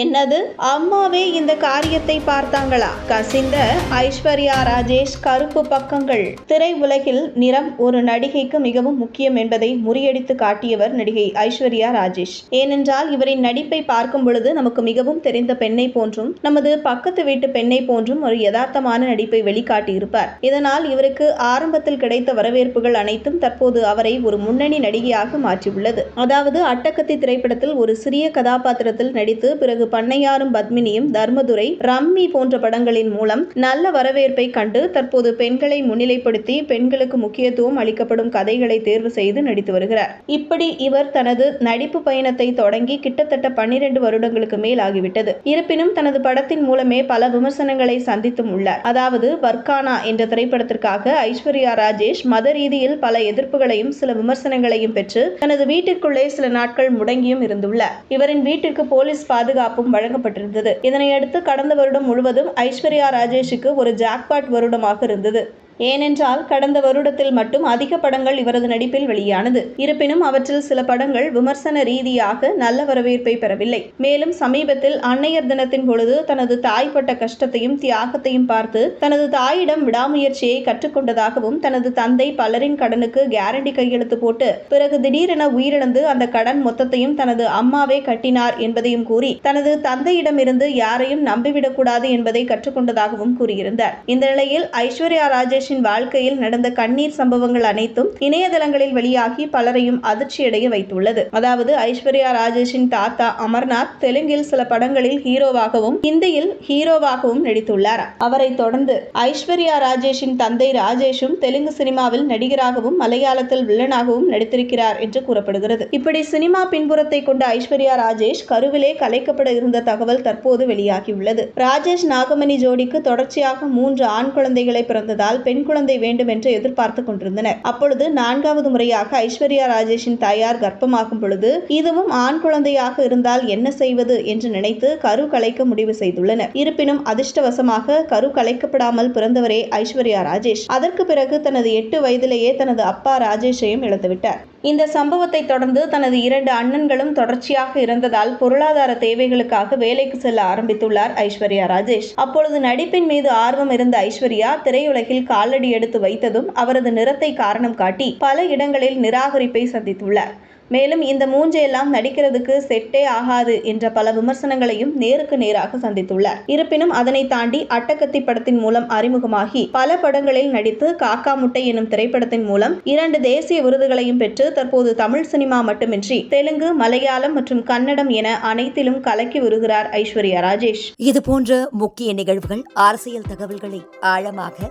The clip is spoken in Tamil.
என்னது? அம்மாவே இந்த காரியத்தை பார்த்தாங்களா? கசிந்த ஐஸ்வர்யா ராஜேஷ் கருப்பு பக்கங்கள். திரை உலகில் நிறம் ஒரு நடிகைக்கு மிகவும் முக்கியம் என்பதை முறியடித்து காட்டியவர் நடிகை ஐஸ்வர்யா ராஜேஷ். ஏனென்றால் இவரின் நடிப்பை பார்க்கும் பொழுது நமக்கு மிகவும் தெரிந்த பெண்ணை போன்றும் நமது பக்கத்து வீட்டு பெண்ணை போன்றும் ஒரு யதார்த்தமான நடிப்பை வெளிக்காட்டியிருப்பார். இதனால் இவருக்கு ஆரம்பத்தில் கிடைத்த வரவேற்புகள் அனைத்தும் தற்போது அவரை ஒரு முன்னணி நடிகையாக மாற்றியுள்ளது. அதாவது அட்டகத்தி திரைப்படத்தில் ஒரு சிறிய கதாபாத்திரத்தில் நடித்து பிறகு பண்ணையாரும் பத்மினியும் தர்மதுரை ரம்மி போன்ற படங்களின் மூலம் நல்ல வரவேற்பை கண்டு தற்போது பெண்களை முன்னிலைப்படுத்தி பெண்களுக்கு முக்கியத்துவம் அளிக்கப்படும் கதைகளை தேர்வு செய்து நடித்து வருகிறார். இப்படி இவர் தனது நடிப்பு பயணத்தை தொடங்கி கிட்டத்தட்ட பன்னிரண்டு வருடங்களுக்கு மேல் ஆகிவிட்டது. இருப்பினும் தனது படத்தின் மூலமே பல விமர்சனங்களை சந்தித்தும் உள்ளார். அதாவது பர்கானா என்ற திரைப்படத்திற்காக ஐஸ்வர்யா ராஜேஷ் மத ரீதியில் பல எதிர்ப்புகளையும் சில விமர்சனங்களையும் பெற்று தனது வீட்டிற்குள்ளே சில நாட்கள் முடங்கியும் இருந்துள்ளார். இவரின் வீட்டிற்கு போலீஸ் பாதுகாப்பு பாதுகாப்பும் வழங்கப்பட்டிருந்தது. இதனையடுத்து கடந்த வருடம் முழுவதும் ஐஸ்வர்யா ராஜேஷுக்கு ஒரு ஜாக்பாட் வருடமாக இருந்தது. ஏனென்றால் கடந்த வருடத்தில் மட்டும் அதிக படங்கள் இவரது நடிப்பில் வெளியானது. இருப்பினும் அவற்றில் சில படங்கள் விமர்சன ரீதியாக நல்ல வரவேற்பை பெறவில்லை. மேலும் சமீபத்தில் அன்னையர் தினத்தின் பொழுது தனது தாய் பட்ட கஷ்டத்தையும் தியாகத்தையும் பார்த்து தனது தாயிடம் விடாமுயற்சியை கற்றுக்கொண்டதாகவும் தனது தந்தை பலரின் கடனுக்கு கேரண்டி கையெழுத்து போட்டு பிறகு திடீரென உயிரிழந்து அந்த கடன் மொத்தத்தையும் தனது அம்மாவே கட்டினார் என்பதையும் கூறி தனது தந்தையிடமிருந்து யாரையும் நம்பிவிடக்கூடாது என்பதை கற்றுக்கொண்டதாகவும் கூறியிருந்தார். இந்த நிலையில் ஐஸ்வர்யா ராஜேஷ் ராஜேஷின் வாழ்க்கையில் நடந்த கண்ணீர் சம்பவங்கள் அனைத்தும் இணையதளங்களில் வெளியாகி பலரையும் அதிர்ச்சியடைய வைத்துள்ளது. அதாவது ஐஸ்வர்யா ராஜேஷின் தாத்தா அமர்நாத் தெலுங்கில் சில படங்களில் ஹீரோவாகவும் ஹிந்தியில் ஹீரோவாகவும் நடித்துள்ளார்? அவரை தொடர்ந்து ஐஸ்வர்யா ராஜேஷின் தந்தை ராஜேஷும் தெலுங்கு சினிமாவில் நடிகராகவும் மலையாளத்தில் வில்லனாகவும் நடித்திருக்கிறார் என்று கூறப்படுகிறது. இப்படி சினிமா பின்புறத்தை கொண்ட ஐஸ்வர்யா ராஜேஷ் கருவிலே கலைக்கப்பட இருந்த தகவல் தற்போது வெளியாகியுள்ளது. ராஜேஷ் நாகமணி ஜோடிக்கு தொடர்ச்சியாக மூன்று ஆண் குழந்தைகளை பிறந்ததால் பெண் குழந்தை வேண்டும் என்று எதிர்பார்த்து கொண்டிருந்தனர். அப்பொழுது நான்காவது முறையாக ஐஸ்வர்யா ராஜேஷின் தாயார் கர்ப்பமாகும் பொழுது இதுவும் ஆண் குழந்தையாக இருந்தால் என்ன செய்வது என்று நினைத்து கரு கலைக்க முடிவு செய்துள்ளனர். இருப்பினும் அதிர்ஷ்டவசமாக கரு கலைக்கப்படாமல் பிறந்தவரே ஐஸ்வர்யா ராஜேஷ். அதற்கு பிறகு தனது எட்டு வயதிலேயே தனது அப்பா ராஜேஷையும் இழந்துவிட்டார். இந்த சம்பவத்தை தொடர்ந்து தனது இரண்டு அண்ணன்களும் தொடர்ச்சியாக இறந்ததால் பொருளாதார தேவைகளுக்காக வேலைக்கு செல்ல ஆரம்பித்துள்ளார் ஐஸ்வர்யா ராஜேஷ். அப்பொழுது நடிப்பின் மீது ஆர்வம் இருந்த ஐஸ்வர்யா திரையுலகில் காலடி எடுத்து வைத்ததும் அவரது நிறத்தை காரணம் காட்டி பல இடங்களில் நிராகரிப்பை சந்தித்துள்ளார். மேலும் இந்த மூஞ்சையெல்லாம் நடிக்கிறதுக்கு செட்டே ஆகாது என்ற பல விமர்சனங்களையும் நேருக்கு நேராக சந்தித்துள்ளார். இருப்பினும் அதனை தாண்டி அட்டகத்தி படத்தின் மூலம் அறிமுகமாகி பல படங்களில் நடித்து காக்கா முட்டை எனும் திரைப்படத்தின் மூலம் இரண்டு தேசிய விருதுகளையும் பெற்று தற்போது தமிழ் சினிமா மட்டுமின்றி தெலுங்கு மலையாளம் மற்றும் கன்னடம் என அனைத்திலும் கலக்கி வருகிறார் ஐஸ்வர்யா ராஜேஷ். இது போன்ற முக்கிய நிகழ்வுகள் அரசியல் தகவல்களை ஆழமாக